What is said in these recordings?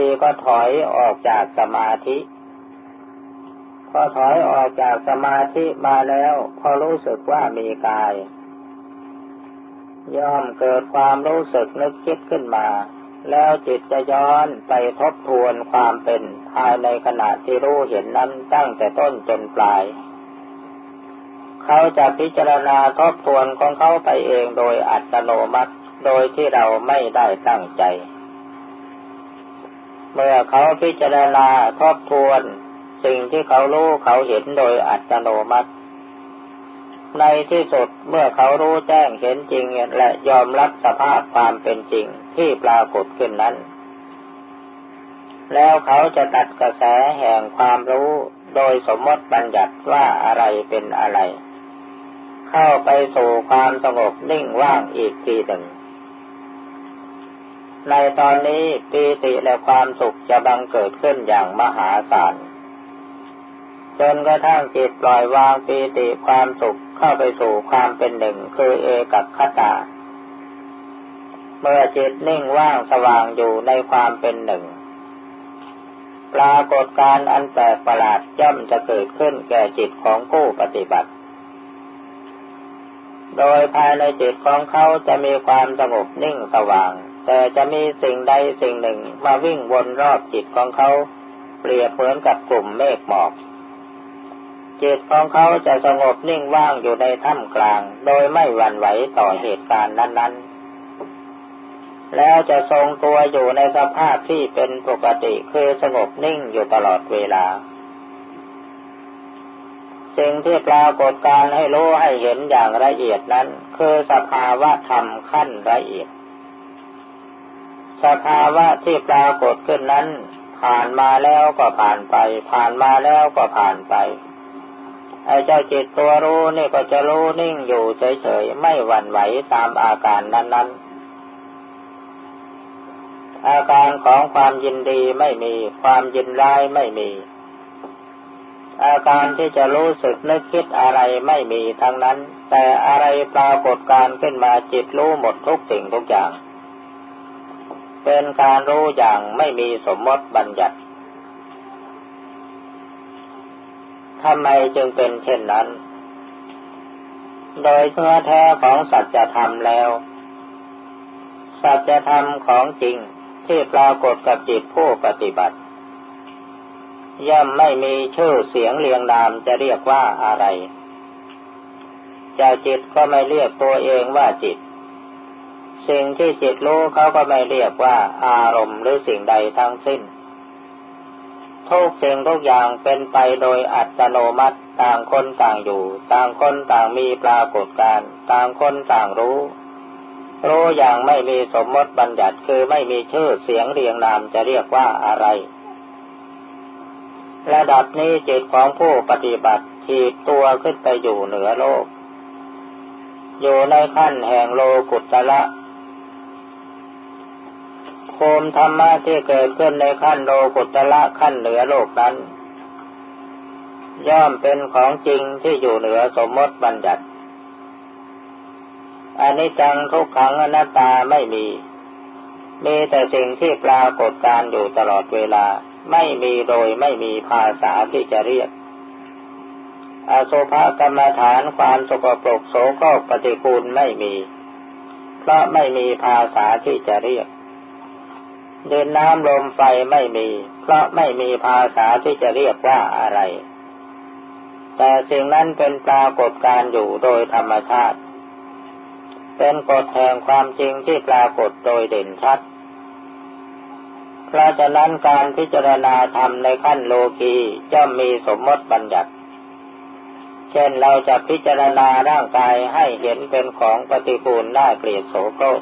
ทีก็ถอยออกจากสมาธิ พอถอยออกจากสมาธิมาแล้ว พอรู้สึกว่ามีกาย ย่อมเกิดความรู้สึกนึกคิดขึ้นมา แล้วจิตจะย้อนไปทบทวนความเป็นภายในขณะที่รู้เห็นนั้นตั้งแต่ต้นจนปลายเขาจะพิจารณาทบทวนของเขาไปเองโดยอัตโนมัติ โดยที่เราไม่ได้ตั้งใจ เมื่อเขาพิจารณาทบทวน สิ่งที่เขารู้เขาเห็นโดยอัตโนมัติ ในที่สุดเมื่อเขารู้แจ้งเห็นจริงและยอมรับสภาพความเป็นจริงที่ปรากฏขึ้นนั้น แล้วเขาจะตัดกระแสแห่งความรู้โดยสมมติบัญญัติว่าอะไรเป็นอะไร เข้าไปสู่ความสงบนิ่งว่างอีกทีหนึ่ง ในตอนนี้ปีติและความสุขจะบังเกิดขึ้นอย่างมหาศาลจนกระทั่งจิตปล่อยวางปีติความสุขเข้าไปสู่ความเป็นหนึ่งคือเอกัคตา เมื่อจิตนิ่งว่างสว่างอยู่ในความเป็นหนึ่ง ปรากฏการอันแปลกประหลาดย่อมจะเกิดขึ้นแก่จิตของผู้ปฏิบัติ โดยภายในจิตของเขาจะมีความสงบนิ่งสว่าง แต่จะมีสิ่งใดสิ่งหนึ่งมาวิ่งวนรอบจิตของเขาเปรียบเหมือนกับกลุ่มเมฆหมอกจิตของเขาจะสงบนิ่งว่างอยู่ในถ้ำกลาง โดยไม่หวั่นไหวต่อเหตุการณ์นั้น ๆ แล้วจะทรงตัวอยู่ในสภาพที่เป็นปกติคือสงบนิ่งอยู่ตลอดเวลา สิ่งที่ปรากฏการให้รู้ให้เห็นอย่างละเอียดนั้น คือสภาวะธรรมขั้นละเอียด สภาวะที่ปรากฏขึ้นนั้น ผ่านมาแล้วก็ผ่านไป ผ่านมาแล้วก็ผ่านไปไอ้เจ้าจิตตัวรู้นี่ก็จะรู้นิ่งอยู่เฉยๆไม่หวั่นไหวตามอาการนั้น ๆ อาการของความยินดีไม่มี ความยินร้ายไม่มี อาการที่จะรู้สึกนึกคิดอะไรไม่มีทั้งนั้น แต่อะไรปรากฏการขึ้นมาจิตรู้หมดทุกสิ่งทุกอย่าง เป็นการรู้อย่างไม่มีสมมติบัญญัติทำไมจึงเป็นเช่นนั้น โดยเนื้อแท้ของสัจธรรมแล้ว สัจธรรมของจริงที่ปรากฏกับจิตผู้ปฏิบัติ ย่อมไม่มีชื่อเสียงเรียงนามจะเรียกว่าอะไรจะจิตก็ไม่เรียกตัวเองว่าจิต สิ่งที่จิตรู้เขาก็ไม่เรียกว่าอารมณ์หรือสิ่งใดทั้งสิ้น ทุกสิ่งทุกอย่างเป็นไปโดยอัตโนมัติต่างคนต่างอยู่ ต่างคนต่างมีปรากฏการต่างคนต่างรู้ รู้อย่างไม่มีสมมติบัญญัติคือไม่มีชื่อเสียงเรียงนามจะเรียกว่าอะไร ระดับนี้จิตของผู้ปฏิบัติถีบตัวขึ้นไปอยู่เหนือโลกอยู่ในขั้นแห่งโลกุตละ ภูมิธรรมะที่เกิดขึ้นในขั้นโลกุตละขั้นเหนือโลกนั้น ย่อมเป็นของจริงที่อยู่เหนือสมมติบัญญัติอันนี้จังทุกขังอนัตตาไม่มี มีแต่สิ่งที่ปรากฏการอยู่ตลอดเวลา ไม่มีโดยไม่มีภาษาที่จะเรียก อสุภกรรมฐานความสกปรกโสโครกปฏิกูลไม่มี เพราะไม่มีภาษาที่จะเรียก ดินน้ำลมไฟไม่มี เพราะไม่มีภาษาที่จะเรียกว่าอะไร แต่สิ่งนั้นเป็นปรากฏการอยู่โดยธรรมชาติ เป็นกฎแห่งความจริงที่ปรากฏโดยเด่นชัด เพราะฉะนั้นการพิจารณาธรรมในขั้นโลกีจะมีสมมติบัญญัติเช่นเราจะพิจารณาร่างกายให้เห็นเป็นของปฏิกูลน่าเกลียดโสโครก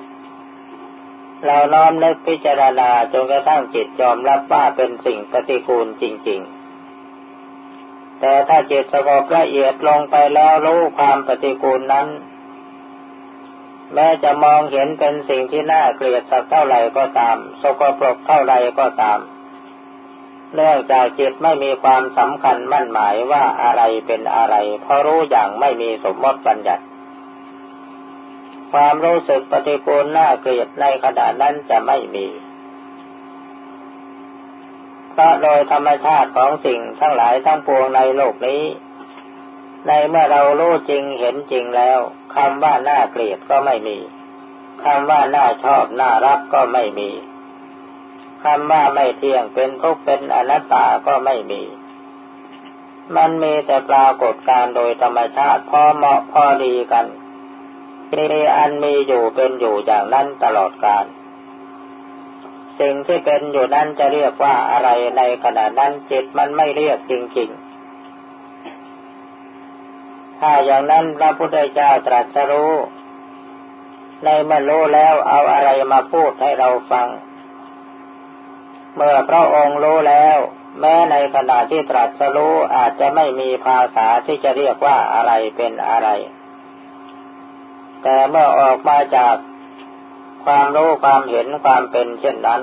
เราน้อมนึกพิจารณาจนกระทั่งจิตยอมรับว่าเป็นสิ่งปฏิกูลจริง ๆ แต่ถ้าจิตสงบละเอียดลงไปแล้วรู้ความปฏิกูลนั้น แม้จะมองเห็นเป็นสิ่งที่น่าเกลียดสักเท่าไหร่ก็ตาม สกปรกเท่าไหร่ก็ตาม เนื่องจากจิตไม่มีความสำคัญมั่นหมายว่าอะไรเป็นอะไร เพราะรู้อย่างไม่มีสมมติบัญญัติ ความรู้สึกปฏิกูลน่าเกลียดในขณะนั้นจะไม่มีเพราะโดยธรรมชาติของสิ่งทั้งหลายทั้งปวงในโลกนี้ ในเมื่อเรารู้จริงเห็นจริงแล้วคำว่าน่าเกลียดก็ไม่มีคำว่าน่าชอบน่ารักก็ไม่มีคำว่าไม่เที่ยงเป็นทุกข์เป็นอนัตตาก็ไม่มี มันมีแต่ปรากฏการโดยธรรมชาติพอเหมาะพอดีกัน มีอันมีอยู่เป็นอยู่อย่างนั้นตลอดกาลสิ่งที่เป็นอยู่นั้นจะเรียกว่าอะไรในขณะนั้นจิตมันไม่เรียกจริงๆ ถ้าอย่างนั้นพระพุทธเจ้าตรัสรู้ในเมื่อรู้แล้วเอาอะไรมาพูดให้เราฟัง เมื่อพระองค์รู้แล้ว แม้ในขณะที่ตรัสรู้อาจจะไม่มีภาษาที่จะเรียกว่าอะไรเป็นอะไร แต่เมื่อออกมาจากความรู้ความเห็นความเป็นเช่นนั้น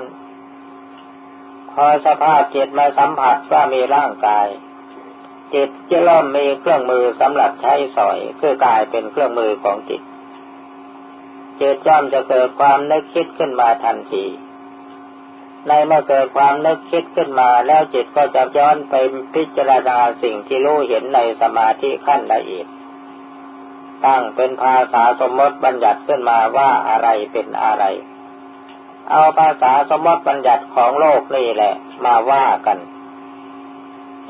พอสภาพจิตมาสัมผัสว่ามีร่างกาย จิตจะเริ่มมีเครื่องมือสำหรับใช้สอยคือกายเป็นเครื่องมือของจิตจิตย่อมจะเกิดความนึกคิดขึ้นมาทันทีในเมื่อเกิดความนึกคิดขึ้นมาแล้วจิตก็จะย้อนไปพิจารณาสิ่งที่รู้เห็นในสมาธิขั้นละเอียด ตั้งเป็นภาษาสมมติบัญญัติขึ้นมาว่าอะไรเป็นอะไร เอาภาษาสมมติบัญญัติของโลกนี่แหละ มาว่ากัน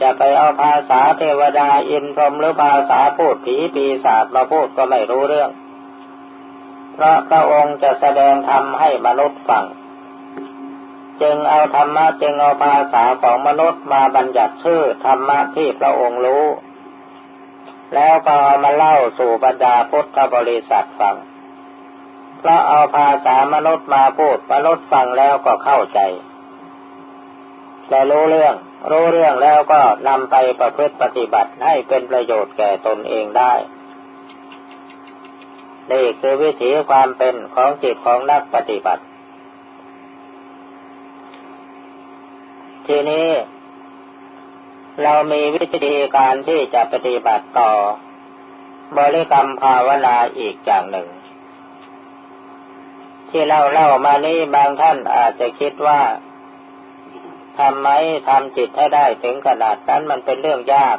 จะไปเอาภาษาเทวดาอินพรหมหรือภาษาพูดผีปีศาจมาพูดก็ไม่รู้เรื่อง เพราะพระองค์จะแสดงธรรมให้มนุษย์ฟังจึงเอาธรรมะจึงเอาภาษาของมนุษย์มาบัญญัติชื่อธรรมะที่พระองค์รู้ แล้วก็มาเล่าสู่บรรดาพุทธบริษัทฟัง เพราะเอาภาษามนุษย์มาพูดมนุษย์ฟังแล้วก็เข้าใจแต่รู้เรื่อง รู้เรื่องแล้วก็นำไปประพฤติปฏิบัติให้เป็นประโยชน์แก่ตนเองได้นี่คือวิถีความเป็นของจิตของนักปฏิบัติ ทีนี้ เรามีวิธีการที่จะปฏิบัติต่อบริกรรมภาวนาอีกอย่างหนึ่ง ที่เราเล่ามานี้บางท่านอาจจะคิดว่าทำไมทำจิตให้ได้ถึงขนาดนั้นมันเป็นเรื่องยาก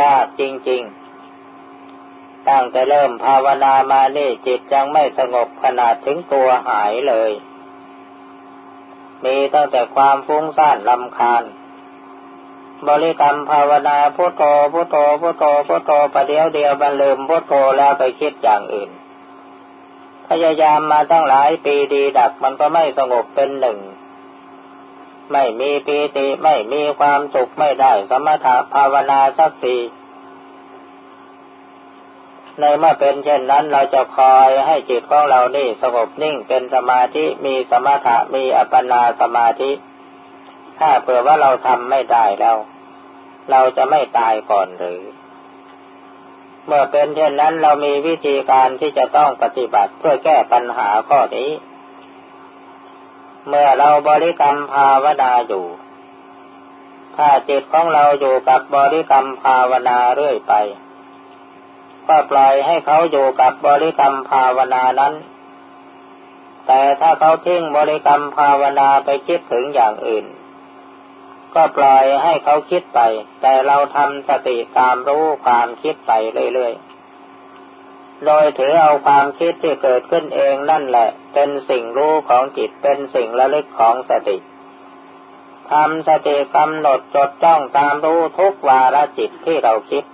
ยากจริง ๆ ตั้งแต่เริ่มภาวนามานี่จิตยังไม่สงบขนาดถึงตัวหายเลย มีตั้งแต่ความฟุ้งซ่านลำคาญ บริกรรมภาวนาพุทโธพุทโธพุทโธพุทโธประเดียวเดียวมันลืมพุทโธแล้วไปคิดอย่างอื่น พยายามมาตั้งหลายปีดีดักมันก็ไม่สงบเป็นหนึ่ง ไม่มีปีติไม่มีความสุขไม่ได้สมถะภาวนาสักทีในเมื่อเป็นเช่นนั้นเราจะคอยให้จิตของเรานี่สงบนิ่งเป็นสมาธิมีสมถะมีอัปปนาสมาธิ ถ้าเผื่อว่าเราทำไม่ได้แล้ว เราจะไม่ตายก่อนหรือ เมื่อเป็นเช่นนั้นเรามีวิธีการที่จะต้องปฏิบัติเพื่อแก้ปัญหาข้อนี้ เมื่อเราบริกรรมภาวนาอยู่ ถ้าจิตของเราอยู่กับบริกรรมภาวนาเรื่อยไป ก็ปล่อยให้เขาอยู่กับบริกรรมภาวนานั้นแต่ถ้าเขาทิ้งบริกรรมภาวนาไปคิดถึงอย่างอื่น ก็ปล่อยให้เขาคิดไป แต่เราทำสติตามรู้ความคิดไปเรื่อยๆ โดยถือเอาความคิดที่เกิดขึ้นเองนั่นแหละ เป็นสิ่งรู้ของจิตเป็นสิ่งระลึกของสติทำสติกำหนดจดจ้องตามรู้ทุกวาระจิตที่เราคิด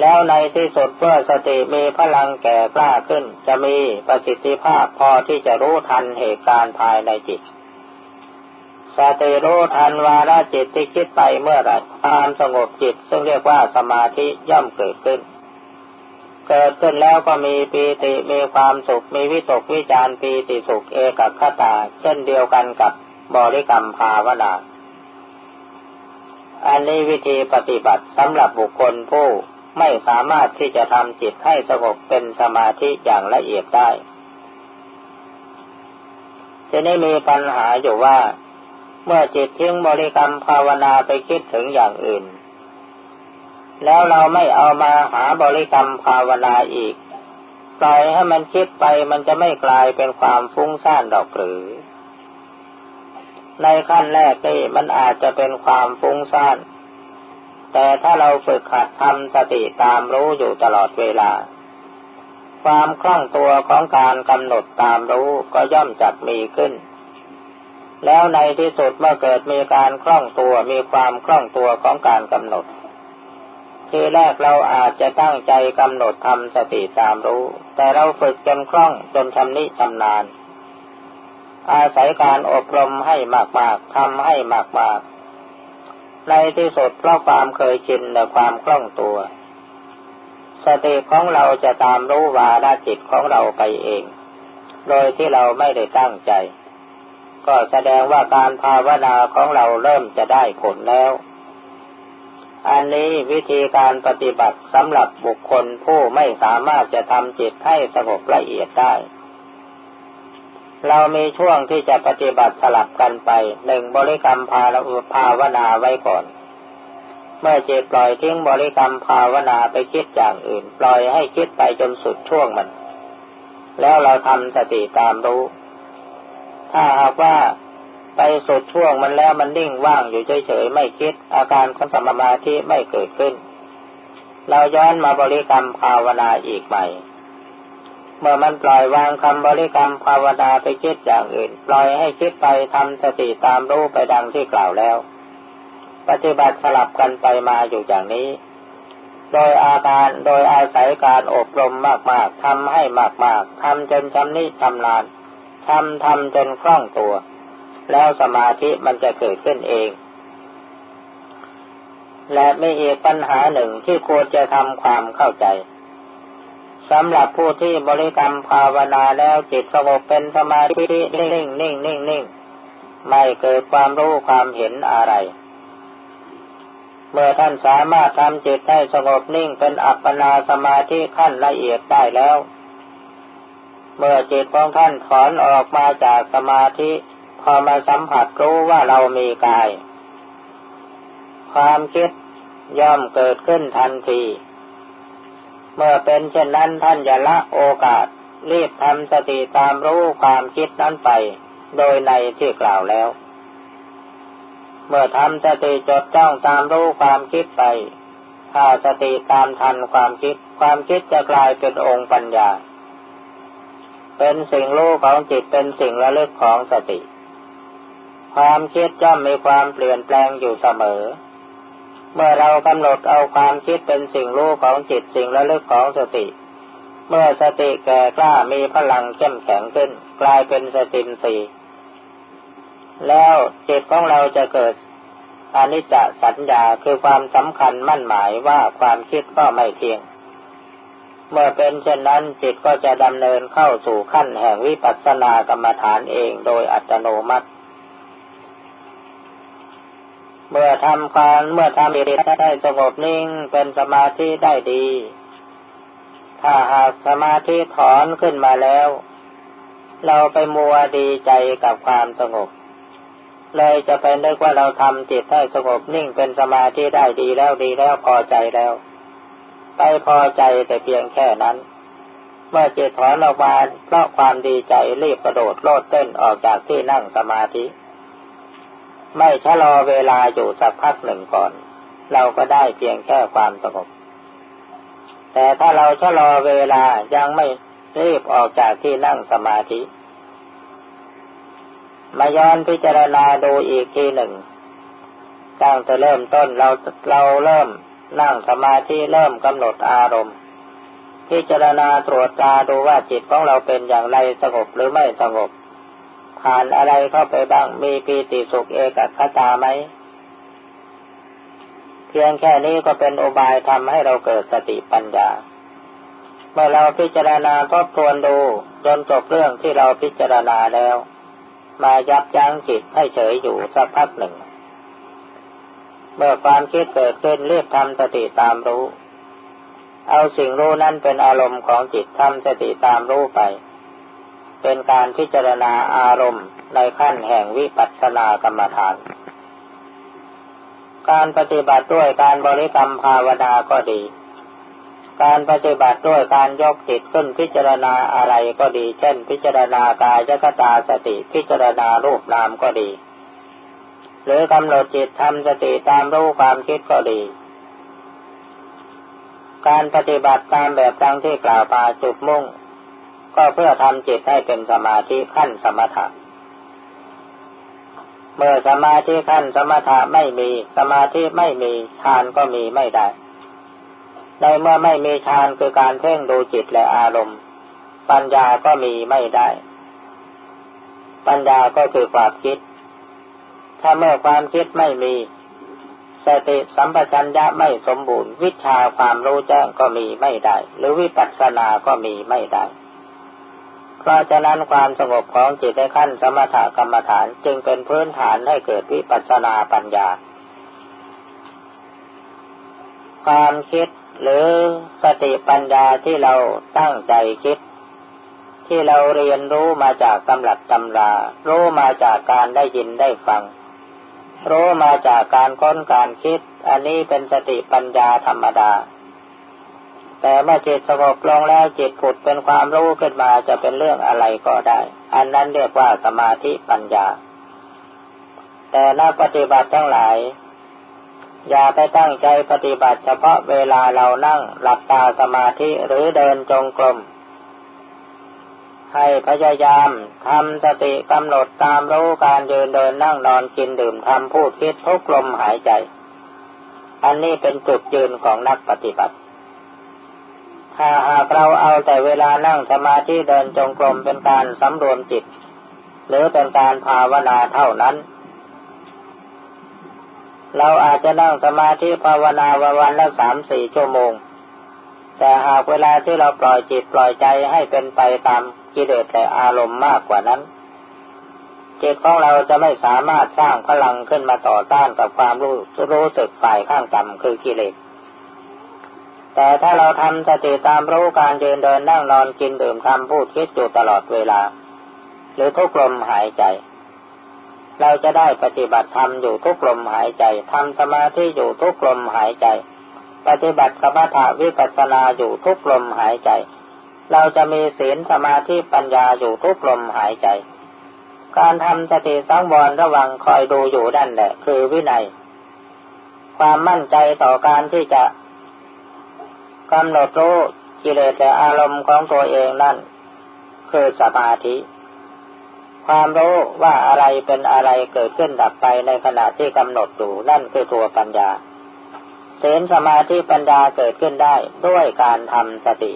แล้วในที่สุดเพื่อสติมีพลังแก่กล้าขึ้น จะมีประสิทธิภาพพอที่จะรู้ทันเหตุการณ์ภายในจิต สติรู้ทันวาระจิตที่คิดไปเมื่อไรความสงบจิต ซึ่งเรียกว่าสมาธิย่อมเกิดขึ้น เกิดขึ้นแล้วก็มีปีติมีความสุข มีวิตกวิจารปีติสุขเอกคตา เช่นเดียวกันกับบริกรรมภาวนา อันนี้วิธีปฏิบัติสำหรับบุคคลผู้ไม่สามารถที่จะทำจิตให้สงบเป็นสมาธิอย่างละเอียดได้ทีนี้มีปัญหาอยู่ว่า เมื่อจิตทิ้งบริกรรมภาวนาไปคิดถึงอย่างอื่น แล้วเราไม่เอามาหาบริกรรมภาวนาอีก ปล่อยให้มันคิดไปมันจะไม่กลายเป็นความฟุ้งซ่านดอกหรือ ในขั้นแรกนี่มันอาจจะเป็นความฟุ้งซ่าน แต่ถ้าเราฝึกขัดทำสติตามรู้อยู่ตลอดเวลา ความคล่องตัวของการกำหนดตามรู้ก็ย่อมจักมีขึ้น แล้วในที่สุดเมื่อเกิดมีการคล่องตัวมีความคล่องตัวของการกำหนด ทีแรกเราอาจจะตั้งใจกำหนดทำสติตามรู้ แต่เราฝึกจนคล่องจนชำนิชำนาญ อาศัยการอบรมให้มากๆทำให้มากๆ ในที่สุดเพราะความเคยชินและความคล่องตัว สติของเราจะตามรู้วาระจิตของเราไปเอง โดยที่เราไม่ได้ตั้งใจ ก็แสดงว่าการภาวนาของเราเริ่มจะได้ผลแล้ว อันนี้วิธีการปฏิบัติสำหรับบุคคลผู้ไม่สามารถจะทำจิตให้สงบละเอียดได้ เรามีช่วงที่จะปฏิบัติสลับกันไปหนึ่งบริกรรมภาภาวนาไว้ก่อน เมื่อจิตปล่อยทิ้งบริกรรมภาวนาไปคิดอย่างอื่น ปล่อยให้คิดไปจนสุดช่วงมัน แล้วเราทำสติตามรู้ ถ้าหากว่าไปสุดช่วงมันแล้วมันนิ่งว่างอยู่เฉยๆไม่คิด อาการของสมาธิไม่เกิดขึ้น เราย้อนมาบริกรรมภาวนาอีกใหม่ เมื่อมันปล่อยวางคำบริกรรมภาวนาไปคิดอย่างอื่น ปล่อยให้คิดไปทำสติตามรู้ไปดังที่กล่าวแล้ว ปฏิบัติสลับกันไปมาอยู่อย่างนี้ โดยอาการโดยอาศัยการอบรมมากๆทำให้มากๆทำจนชำนิชำนาญ ทำทำจนคล่องตัว แล้วสมาธิมันจะเกิดขึ้นเอง และมีอีกปัญหาหนึ่งที่ควรจะทำความเข้าใจสำหรับผู้ที่บริกรรมภาวนาแล้วจิตสงบเป็นสมาธินิ่งนิ่งนิ่งนิ่งนิ่งไม่เกิดความรู้ความเห็นอะไร เมื่อท่านสามารถทำจิตให้สงบนิ่งเป็นอัปปนาสมาธิขั้นละเอียดได้แล้ว เมื่อจิตของท่านถอนออกมาจากสมาธิ พอมาสัมผัสรู้ว่าเรามีกาย ความคิดย่อมเกิดขึ้นทันที เมื่อเป็นเช่นนั้นท่านจะละโอกาส รีบทำสติตามรู้ความคิดนั้นไป โดยในที่กล่าวแล้ว เมื่อทำสติจดจ้องตามรู้ความคิดไป ถ้าสติตามทันความคิด ความคิดจะกลายเป็นองค์ปัญญา เป็นสิ่งรู้ของจิตเป็นสิ่งระลึกของสติ ความคิดย่อมมีความเปลี่ยนแปลงอยู่เสมอ เมื่อเรากำหนดเอาความคิดเป็นสิ่งรู้ของจิตสิ่งระลึกของสติ เมื่อสติแก่กล้ามีพลังเข้มแข็งขึ้น กลายเป็นสตินสีแล้วจิตของเราจะเกิดอนิจจสัญญาคือความสำคัญมั่นหมายว่าความคิดก็ไม่เที่ยง เมื่อเป็นเช่นนั้นจิตก็จะดำเนินเข้าสู่ขั้นแห่งวิปัสสนากรรมฐานเองโดยอัตโนมัติ เมื่อทำความเมื่อทำจิตได้สงบนิ่งเป็นสมาธิได้ดี ถ้าหากสมาธิถอนขึ้นมาแล้ว เราไปมัวดีใจกับความสงบ เลยจะไปนึกว่าเราทำจิตให้สงบนิ่งเป็นสมาธิได้ดีแล้วดีแล้วพอใจแล้ว ไปพอใจแต่เพียงแค่นั้น เมื่อจิตถอนออกมาเพราะความดีใจรีบกระโดดโลดเต้นออกจากที่นั่งสมาธิ ไม่ชะลอเวลาอยู่สักพักหนึ่งก่อน เราก็ได้เพียงแค่ความสงบ แต่ถ้าเราชะลอเวลายังไม่รีบออกจากที่นั่งสมาธิ มาย้อนพิจารณาดูอีกทีหนึ่งตั้งแต่เริ่มต้นเราเราเริ่ม นั่งสมาธิเริ่มกำหนดอารมณ์ พิจารณาตรวจตาดูว่าจิตของเราเป็นอย่างไรสงบหรือไม่สงบ ผ่านอะไรเข้าไปบ้างมีปีติสุขเอกคตาไหม เพียงแค่นี้ก็เป็นอุบายทำให้เราเกิดสติปัญญา เมื่อเราพิจารณาทบทวนดูจนจบเรื่องที่เราพิจารณาแล้ว มายับยั้งจิตให้เฉยอยู่สักพักหนึ่ง เมื่อความคิดเกิดขึ้นรีบทำสติตามรู้ เอาสิ่งรู้นั้นเป็นอารมณ์ของจิตทำสติตามรู้ไป เป็นการพิจารณาอารมณ์ในขั้นแห่งวิปัสสนากรรมฐาน การปฏิบัติด้วยการบริกรรมภาวนาก็ดี การปฏิบัติด้วยการยกจิตขึ้นพิจารณาอะไรก็ดี เช่น พิจารณากายคตาสติพิจารณารูปนามก็ดี หรือกำหนดจิตทำสติตามรู้ความคิดก็ดี การปฏิบัติตามแบบดังที่กล่าวมาจุดมุ่ง ก็เพื่อทำจิตให้เป็นสมาธิขั้นสมถะเมื่อสมาธิขั้นสมถะไม่มี สมาธิไม่มีฌานก็มีไม่ได้ในเมื่อไม่มีฌานคือการเพ่งดูจิตและอารมณ์ ปัญญาก็มีไม่ได้ ปัญญาก็คือความคิด ถ้าเมื่อความคิดไม่มี สติสัมปชัญญะไม่สมบูรณ์ วิชาความรู้แจ้งก็มีไม่ได้ หรือวิปัสสนาก็มีไม่ได้ เพราะฉะนั้นความสงบของจิตในขั้นสมถกรรมฐานจึงเป็นพื้นฐานให้เกิดวิปัสสนาปัญญา ความคิดหรือสติปัญญาที่เราตั้งใจคิด ที่เราเรียนรู้มาจากตำรับตำรา รู้มาจากการได้ยินได้ฟัง รู้มาจากการค้นการคิด อันนี้เป็นสติปัญญาธรรมดา แต่เมื่อจิตสงบลงแล้วจิตผุดเป็นความรู้ขึ้นมาจะเป็นเรื่องอะไรก็ได้ อันนั้นเรียกว่าสมาธิปัญญา แต่นักปฏิบัติทั้งหลาย อย่าไปตั้งใจปฏิบัติเฉพาะเวลาเรานั่งหลับตาสมาธิหรือเดินจงกรม ให้พยายามทำสติกำหนดตามรู้การยืนเดินนั่งนอนกินดื่มทำพูดคิดทุกลมหายใจ อันนี้เป็นจุดยืนของนักปฏิบัติ ถ้าหากเราเอาแต่เวลานั่งสมาธิเดินจงกรมเป็นการสำรวมจิต หรือเป็นการภาวนาเท่านั้น เราอาจจะนั่งสมาธิภาวนาวันละสามสี่ชั่วโมง แต่หากเวลาที่เราปล่อยจิตปล่อยใจให้เป็นไปตาม กิเลสแต่อารมณ์มากกว่านั้นจิตของเราจะไม่สามารถสร้างพลังขึ้นมาต่อต้านกับความรู้รู้สึกฝ่ายข้างต่ำคือกิเลส แต่ถ้าเราทำสติตามรู้การเดินเดินนั่งนอนกินดื่มทำพูดคิดอยู่ตลอดเวลา หรือทุกลมหายใจ เราจะได้ปฏิบัติธรรมอยู่ทุกลมหายใจทำสมาธิอยู่ทุกลมหายใจ ปฏิบัติสมถะวิปัสสนาอยู่ทุกลมหายใจ เราจะมีศีลสมาธิปัญญาอยู่ทุกลมหายใจ การทำสติสังวรระวังคอยดูอยู่ด้านแหละ คือวินัย ความมั่นใจต่อการที่จะกำหนดรู้กิเลสและอารมณ์ของตัวเองนั่น คือสมาธิ ความรู้ว่าอะไรเป็นอะไรเกิดขึ้นดับไปในขณะที่กำหนดอยู่นั่นคือตัวปัญญาศีลสมาธิปัญญาเกิดขึ้นได้ด้วยการทำสติ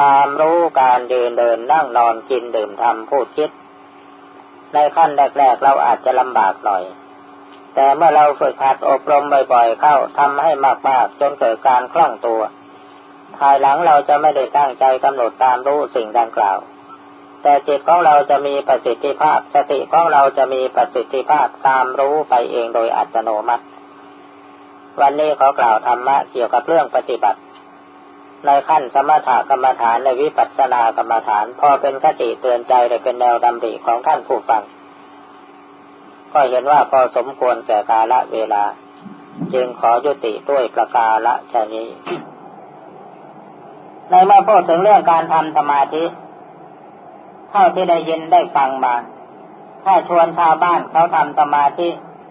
ตามรู้การเดินเดินนั่งนอนกินดื่มทำพูดคิด ในขั้นแรกๆเราอาจจะลำบากหน่อย แต่เมื่อเราฝึกหัดอบรมบ่อยๆเข้าทำให้มากๆจนเกิดการคล่องตัว ภายหลังเราจะไม่ได้ตั้งใจกำหนดตามรู้สิ่งดังกล่าว แต่จิตของเราจะมีประสิทธิภาพ สติของเราจะมีประสิทธิภาพตามรู้ไปเองโดยอัตโนมัติ วันนี้ขอกล่าวธรรมะเกี่ยวกับเรื่องปฏิบัติ ในขั้นสมถกรรมฐานในวิปัสสนากรรมฐาน พอเป็นคติเตือนใจและเป็นแนวดำริของท่านผู้ฟัง ก็เห็นว่าพอสมควรแก่กาละเวลา จึงขอยุติด้วยประกาละชนี้ ในเมื่อพูดถึงเรื่องการทำสมาธิเท่าที่ได้ยินได้ฟังมา ถ้าชวนชาวบ้านเขาทำสมาธิ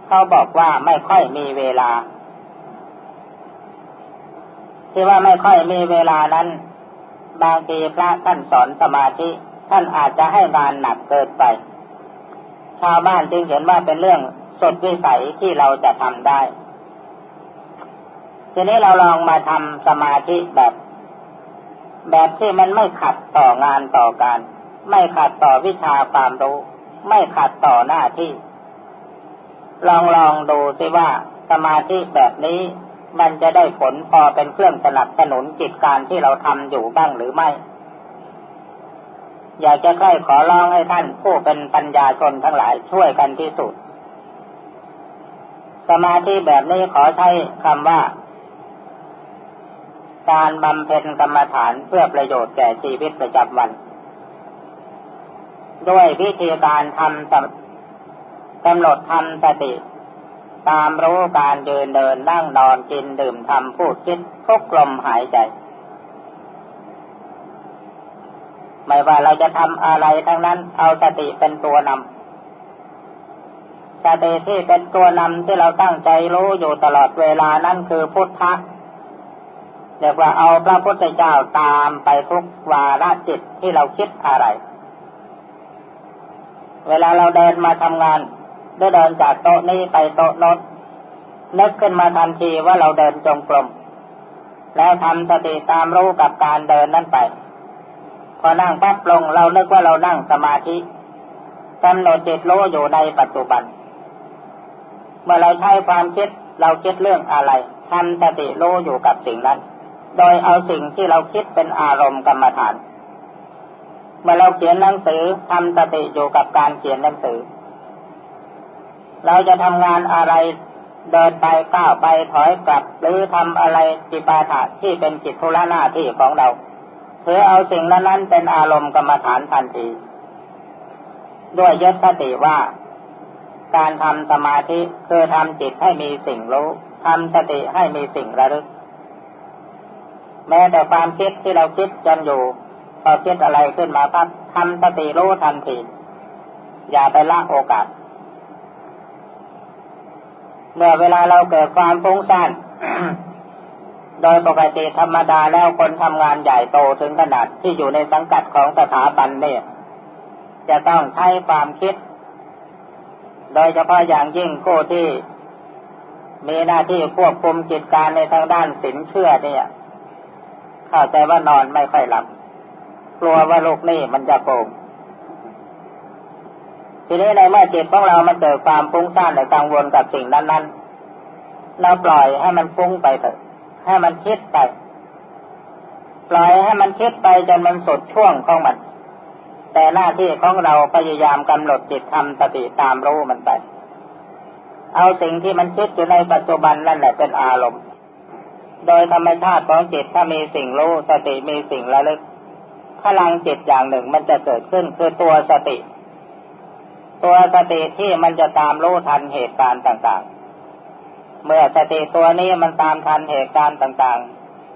เขาบอกว่าไม่ค่อยมีเวลา ที่ว่าไม่ค่อยมีเวลานั้น บางทีพระท่านสอนสมาธิ ท่านอาจจะให้งานหนักเกินไป ชาวบ้านจึงเห็นว่าเป็นเรื่องสดวิสัยที่เราจะทำได้ ทีนี้เราลองมาทำสมาธิแบบ แบบที่มันไม่ขัดต่องานต่อการ ไม่ขัดต่อวิชาความรู้ ไม่ขัดต่อหน้าที่ ลองลองดูสิว่าสมาธิแบบนี้ มันจะได้ผลพอเป็นเครื่องสนับสนุนกิจการที่เราทำอยู่บ้างหรือไม่ อยากจะใกล้ขอร้องให้ท่านผู้เป็นปัญญาชนทั้งหลายช่วยกันที่สุด สมาธิแบบนี้ขอใช้คำว่า การบำเพ็ญกรรมฐานเพื่อประโยชน์แก่ชีวิตประจำวัน ด้วยวิธีการทำกำหนดทำสติ ตามรู้การยืนเดินนั่งนอนกินดื่มทำพูดคิดทุกลมหายใจ ไม่ว่าเราจะทำอะไรทั้งนั้น เอาสติเป็นตัวนำสติที่เป็นตัวนำที่เราตั้งใจรู้อยู่ตลอดเวลานั่นคือพุทธะเรียกว่าเอาพระพุทธเจ้าตามไปทุกวาระจิตที่เราคิดอะไร เวลาเราเดินมาทำงาน ได้เดินจากโต๊ะนี้ไปโต๊ะโน้นนึกขึ้นมาทันทีว่าเราเดินจงกรมแล้วทำสติตามรู้กับการเดินนั่นไป พอนั่งปั๊บลงเรานึกว่าเรานั่งสมาธิกำหนดจิตรู้อยู่ในปัจจุบัน เมื่อเราใช้ความคิดเราคิดเรื่องอะไรทำสติรู้อยู่กับสิ่งนั้น โดยเอาสิ่งที่เราคิดเป็นอารมณ์กรรมฐาน เมื่อเราเขียนหนังสือทำสติอยู่กับการเขียนหนังสือ เราจะทำงานอะไรเดินไปก้าวไปถอยกลับ หรือทำอะไรจิปาถะที่เป็นจิตทุระหน้าที่ของเราถือเอาสิ่งนั้นนั้นเป็นอารมณ์กรรมฐานทันที ด้วยยศติว่า การทำสมาธิคือทำจิตให้มีสิ่งรู้ทำสติให้มีสิ่งระลึก แม้แต่ความคิดที่เราคิดจนอยู่พอคิดอะไรขึ้นมาพักทำสติรู้ทันที อย่าไปละโอกาส เมื่อเวลาเราเกิดความฟุ้งซ่านโดยปกติธรรมดาแล้วคนทำงานใหญ่โตถึงขนาดที่อยู่ในสังกัดของสถาบันเนี่ย จะต้องใช้ความคิด โดยเฉพาะอย่างยิ่งผู้ที่ มีหน้าที่ควบคุมกิจการในทางด้านสินเชื่อเนี่ย เข้าใจว่านอนไม่ค่อยหลับ กลัวว่าลูกนี่มันจะโกง ทีนี้ในเมื่อจิตของเรามันเกิดความฟุ้งซ่านในกังวลกับสิ่งนั้นๆ เราปล่อยให้มันฟุ้งไปเถอะ ให้มันคิดไป ปล่อยให้มันคิดไปจนมันสุดช่วงของมัน แต่หน้าที่ของเราพยายามกำหนดจิตทำสติตามรู้มันไป เอาสิ่งที่มันคิดอยู่ในปัจจุบันนั่นแหละเป็นอารมณ์ โดยธรรมชาติของจิตถ้ามีสิ่งรู้สติมีสิ่งระลึกพลังจิตอย่างหนึ่งมันจะเกิดขึ้นคือตัวสติ ตัวสติที่มันจะตามรู้ทันเหตุการณ์ต่างๆ เมื่อสติตัวนี้มันตามทันเหตุการณ์ต่าง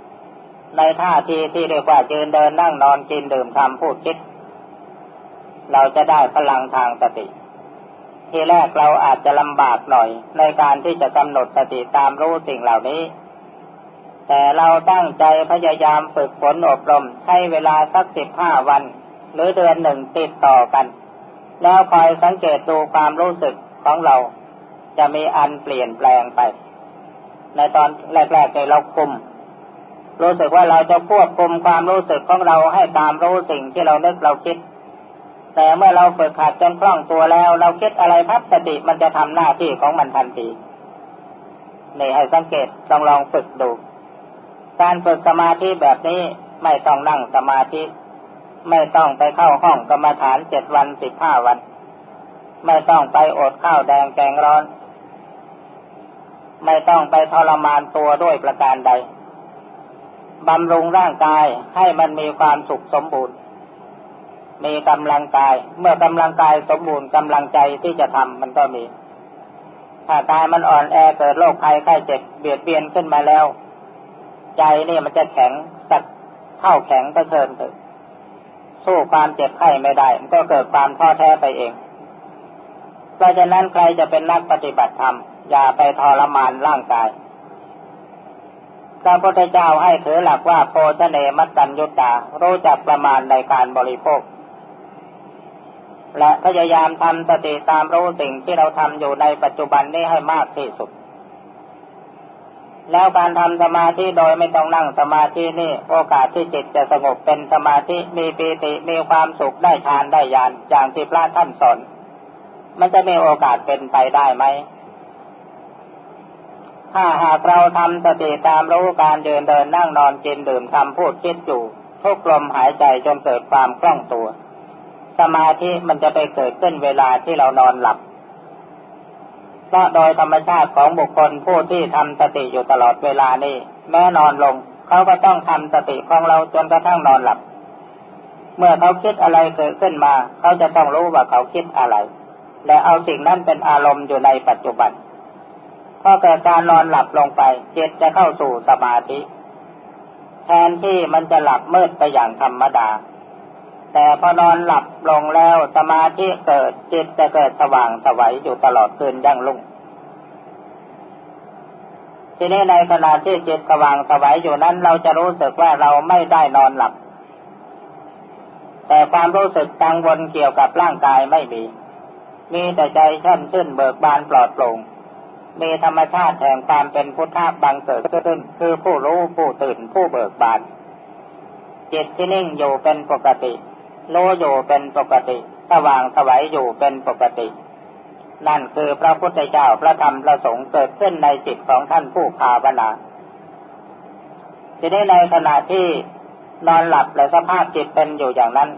ๆ ในท่าทีที่เรียกว่ายืนเดินนั่งนอนกินดื่มทำพูดคิด เราจะได้พลังทางสติ ทีแรกเราอาจจะลำบากหน่อย ในการที่จะกำหนดสติตามรู้สิ่งเหล่านี้ แต่เราตั้งใจพยายามฝึกฝนอบรม ใช้เวลาสักสิบห้าวัน หรือเดือนหนึ่งติดต่อกัน แล้วคอยสังเกตดูความรู้สึกของเรา จะมีอันเปลี่ยนแปลงไป ในตอนแรกๆเนี่ยเราคุม รู้สึกว่าเราจะควบคุมความรู้สึกของเราให้ตามรู้สิ่งที่เรานึกเราคิด แต่เมื่อเราฝึกขัดจนคล่องตัวแล้ว เราคิดอะไรพับสติมันจะทำหน้าที่ของมันทันทีนี่ให้สังเกตลองลองฝึกดู การฝึกสมาธิแบบนี้ไม่ต้องนั่งสมาธิ ไม่ต้องไปเข้าห้องกรรมฐานเจ็ดวันสิบห้าวัน ไม่ต้องไปอดข้าวแดงแกงร้อน ไม่ต้องไปทรมานตัวด้วยประการใดบำรุงร่างกายให้มันมีความสุขสมบูรณ์ มีกำลังกาย เมื่อกำลังกายสมบูรณ์กำลังใจที่จะทำมันก็มี ถ้ากายมันอ่อนแอเกิดโรคภัยไข้เจ็บเบียดเบียนขึ้นมาแล้ว ใจนี่มันจะแข็งสักเท่าแข็งก็เชิญเถอะ สู้ความเจ็บไข้ไม่ได้ มันก็เกิดความท้อแท้ไปเอง เพราะฉะนั้นใครจะเป็นนักปฏิบัติธรรม อย่าไปทรมานร่างกายพระพุทธเจ้าให้ถือหลักว่าโพชเนมัตตัญญุตารู้จักประมาณในการบริโภค และพยายามทำสติตามรู้สิ่งที่เราทำอยู่ในปัจจุบันนี้ให้มากที่สุด แล้วการทำสมาธิโดยไม่ต้องนั่งสมาธินี่โอกาสที่จิตจะสงบเป็นสมาธิมีปีติมีความสุขได้ฌานได้ญาณอย่างที่พระท่านสอนมันจะมีโอกาสเป็นไปได้ไหม ถ้าหากเราทำสติตามรู้การเดินเดินนั่งนอนกินดื่มทำพูดคิดอยู่ทุกลมหายใจจนเกิดความคล่องตัว สมาธิมันจะไปเกิดขึ้นเวลาที่เรานอนหลับ เพราะโดยธรรมชาติของบุคคลผู้ที่ทำสติอยู่ตลอดเวลานี้แม้นอนลง เขาก็ต้องทำสติของเราจนกระทั่งนอนหลับ เมื่อเขาคิดอะไรเกิดขึ้นมา เขาจะต้องรู้ว่าเขาคิดอะไร และเอาสิ่งนั้นเป็นอารมณ์อยู่ในปัจจุบันพอเกิดการนอนหลับลงไปจิตจะเข้าสู่สมาธิ แทนที่มันจะหลับมืดไปอย่างธรรมดา แต่พอนอนหลับลงแล้วสมาธิเกิดจิตจะเกิดสว่างสวัยอยู่ตลอดคืนยั่งลุ่ง ทีนี้ในขณะที่จิตสว่างสวัยอยู่นั้น เราจะรู้สึกว่าเราไม่ได้นอนหลับ แต่ความรู้สึกกังวลเกี่ยวกับร่างกายไม่มี มีแต่ใจช่นชื่นเบิกบานปลอดโปร่งมีธรรมชาติแห่งความเป็นพุทธะบังเกิดขึ้น คือผู้รู้ผู้ตื่นผู้เบิกบานจิตที่นิ่งอยู่เป็นปกติ รู้อยู่เป็นปกติ สว่างสวัยอยู่เป็นปกติ นั่นคือพระพุทธเจ้าพระธรรมพระสงฆ์เกิดขึ้นในจิตของท่านผู้ภาวนาทีนี้ในขณะที่นอนหลับและสภาพจิตเป็นอยู่อย่างนั้น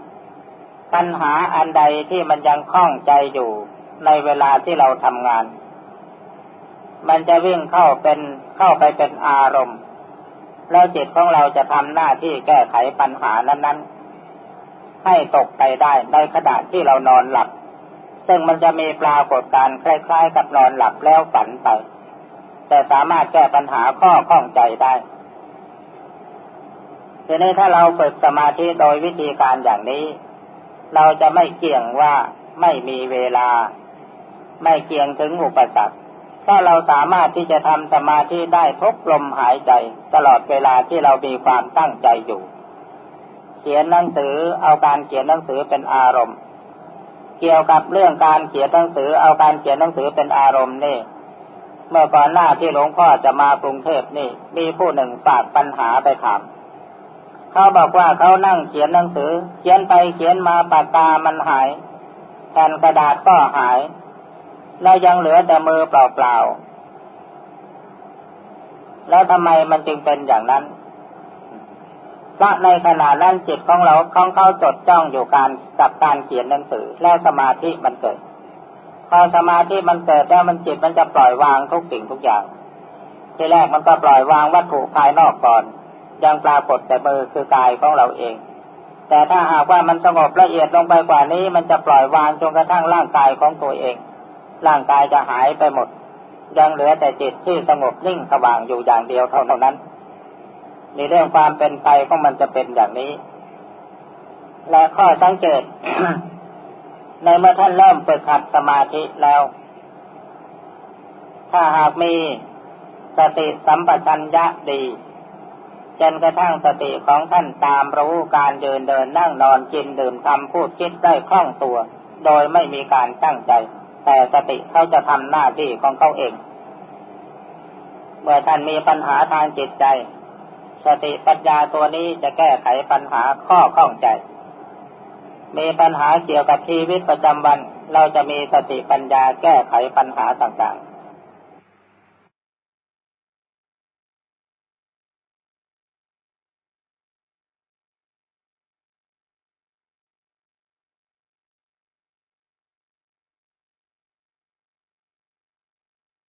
ปัญหาอันใดที่มันยังคล้องใจอยู่ในเวลาที่เราทำงาน มันจะวิ่งเข้าเป็นเข้าไปเป็นอารมณ์ แล้วจิตของเราจะทำหน้าที่แก้ไขปัญหานั้นๆ ให้ตกไปได้ในขณะที่เรานอนหลับ ซึ่งมันจะมีปรากฏการคล้ายๆ กับนอนหลับแล้วฝันไป แต่สามารถแก้ปัญหาข้อข้องใจได้ทีนี้ถ้าเราฝึกสมาธิโดยวิธีการอย่างนี้ เราจะไม่เกี่ยงว่าไม่มีเวลา ไม่เกี่ยงถึงอุปสรรคถ้าเราสามารถที่จะทำสมาธิได้ทุกลมหายใจ ตลอดเวลาที่เรามีความตั้งใจอยู่ ขียนหนังสือ เอาการเขียนหนังสือเป็นอารมณ์ เกี่ยวกับเรื่องการเขียนหนังสือ เอาการเขียนหนังสือเป็นอารมณ์นี่ เมื่อก่อนหน้าที่หลวงพ่อจะมากรุงเทพนี่ มีผู้หนึ่งฝากปัญหาไปถามเขาบอกว่าเขานั่งเขียนหนังสือ เขียนไปเขียนมาปากกามันหายแผ่นกระดาษก็หาย แล้วยังเหลือแต่มือเปล่าๆแล้วทำไมมันจึงเป็นอย่างนั้น เพราะในขณะนั้นจิตของเราของเขาจดจ้องอยู่การกับการเขียนหนังสือ แล้วสมาธิมันเกิด พอสมาธิมันเกิดแล้วมันจิตมันจะปล่อยวางทุกสิ่งทุกอย่าง ทีแรกมันก็ปล่อยวางวัตถุภายนอกก่อน ยังปรากฏแต่มือคือกายของเราเอง แต่ถ้าหากว่ามันสงบละเอียดลงไปกว่านี้ มันจะปล่อยวางจนกระทั่งร่างกายของตัวเอง ร่างกายจะหายไปหมด ยังเหลือแต่จิตที่สงบนิ่งสว่างอยู่อย่างเดียวเท่านั้น ในเรื่องความเป็นไปของมันจะเป็นอย่างนี้ และข้อสังเกต ในเมื่อท่านเริ่มฝึกหัดสมาธิแล้ว ถ้าหากมีสติสัมปชัญญะดีจนกระทั่งสติของท่านตามรู้การเดินเดินนั่งนอนกินดื่มทำพูดคิดได้คล่องตัว โดยไม่มีการตั้งใจ แต่สติเขาจะทำหน้าที่ของเขาเอง เมื่อท่านมีปัญหาทางจิตใจ สติปัญญาตัวนี้จะแก้ไขปัญหาข้อข้องใจ มีปัญหาเกี่ยวกับชีวิตประจำวัน เราจะมีสติปัญญาแก้ไขปัญหาต่าง